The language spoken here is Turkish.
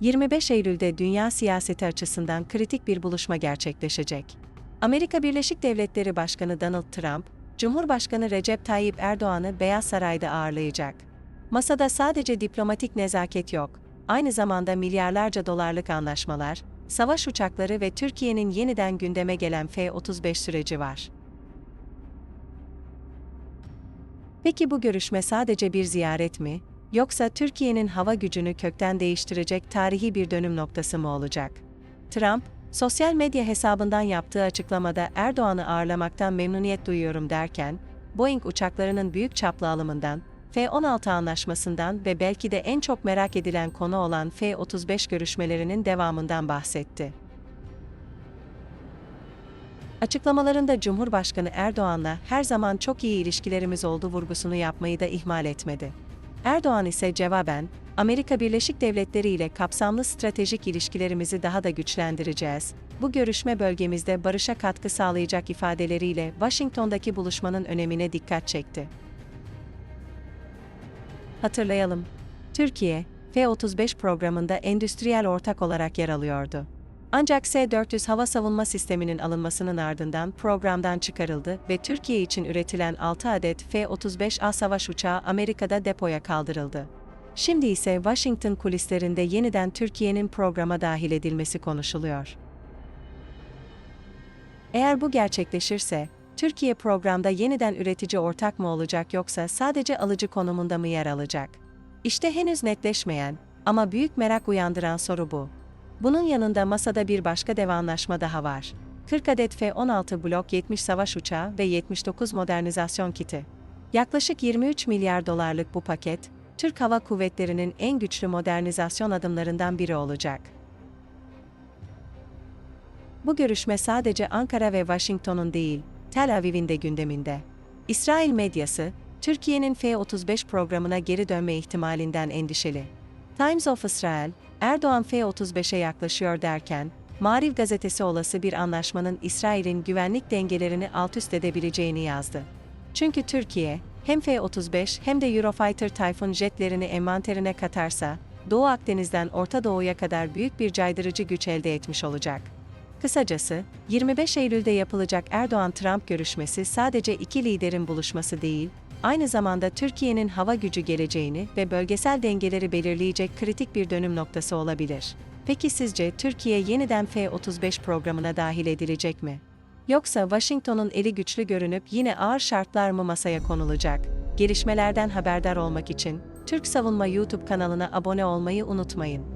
25 Eylül'de dünya siyaseti açısından kritik bir buluşma gerçekleşecek. Amerika Birleşik Devletleri Başkanı Donald Trump, Cumhurbaşkanı Recep Tayyip Erdoğan'ı Beyaz Saray'da ağırlayacak. Masada sadece diplomatik nezaket yok, aynı zamanda milyarlarca dolarlık anlaşmalar, savaş uçakları ve Türkiye'nin yeniden gündeme gelen F-35 süreci var. Peki bu görüşme sadece bir ziyaret mi, yoksa Türkiye'nin hava gücünü kökten değiştirecek tarihi bir dönüm noktası mı olacak? Trump, sosyal medya hesabından yaptığı açıklamada Erdoğan'ı ağırlamaktan memnuniyet duyuyorum derken, Boeing uçaklarının büyük çaplı alımından, F-16 anlaşmasından ve belki de en çok merak edilen konu olan F-35 görüşmelerinin devamından bahsetti. Açıklamalarında Cumhurbaşkanı Erdoğan'la her zaman çok iyi ilişkilerimiz oldu vurgusunu yapmayı da ihmal etmedi. Erdoğan ise cevaben, Amerika Birleşik Devletleri ile kapsamlı stratejik ilişkilerimizi daha da güçlendireceğiz. Bu görüşme bölgemizde barışa katkı sağlayacak ifadeleriyle Washington'daki buluşmanın önemine dikkat çekti. Hatırlayalım. Türkiye, F-35 programında endüstriyel ortak olarak yer alıyordu. Ancak S-400 hava savunma sisteminin alınmasının ardından programdan çıkarıldı ve Türkiye için üretilen 6 adet F-35A savaş uçağı Amerika'da depoya kaldırıldı. Şimdi ise Washington kulislerinde yeniden Türkiye'nin programa dahil edilmesi konuşuluyor. Eğer bu gerçekleşirse, Türkiye programda yeniden üretici ortak mı olacak yoksa sadece alıcı konumunda mı yer alacak? İşte henüz netleşmeyen ama büyük merak uyandıran soru bu. Bunun yanında masada bir başka dev anlaşma daha var. 40 adet F-16 Blok 70 savaş uçağı ve 79 modernizasyon kiti. Yaklaşık 23 milyar dolarlık bu paket, Türk Hava Kuvvetleri'nin en güçlü modernizasyon adımlarından biri olacak. Bu görüşme sadece Ankara ve Washington'un değil, Tel Aviv'in de gündeminde. İsrail medyası, Türkiye'nin F-35 programına geri dönme ihtimalinden endişeli. Times of Israel, Erdoğan F-35'e yaklaşıyor derken, Mariv gazetesi olası bir anlaşmanın İsrail'in güvenlik dengelerini altüst edebileceğini yazdı. Çünkü Türkiye, hem F-35 hem de Eurofighter Typhoon jetlerini envanterine katarsa, Doğu Akdeniz'den Orta Doğu'ya kadar büyük bir caydırıcı güç elde etmiş olacak. Kısacası, 25 Eylül'de yapılacak Erdoğan-Trump görüşmesi sadece iki liderin buluşması değil, aynı zamanda Türkiye'nin hava gücü geleceğini ve bölgesel dengeleri belirleyecek kritik bir dönüm noktası olabilir. Peki sizce Türkiye yeniden F-35 programına dahil edilecek mi? Yoksa Washington'un eli güçlü görünüp yine ağır şartlar mı masaya konulacak? Gelişmelerden haberdar olmak için Türk Savunma YouTube kanalına abone olmayı unutmayın.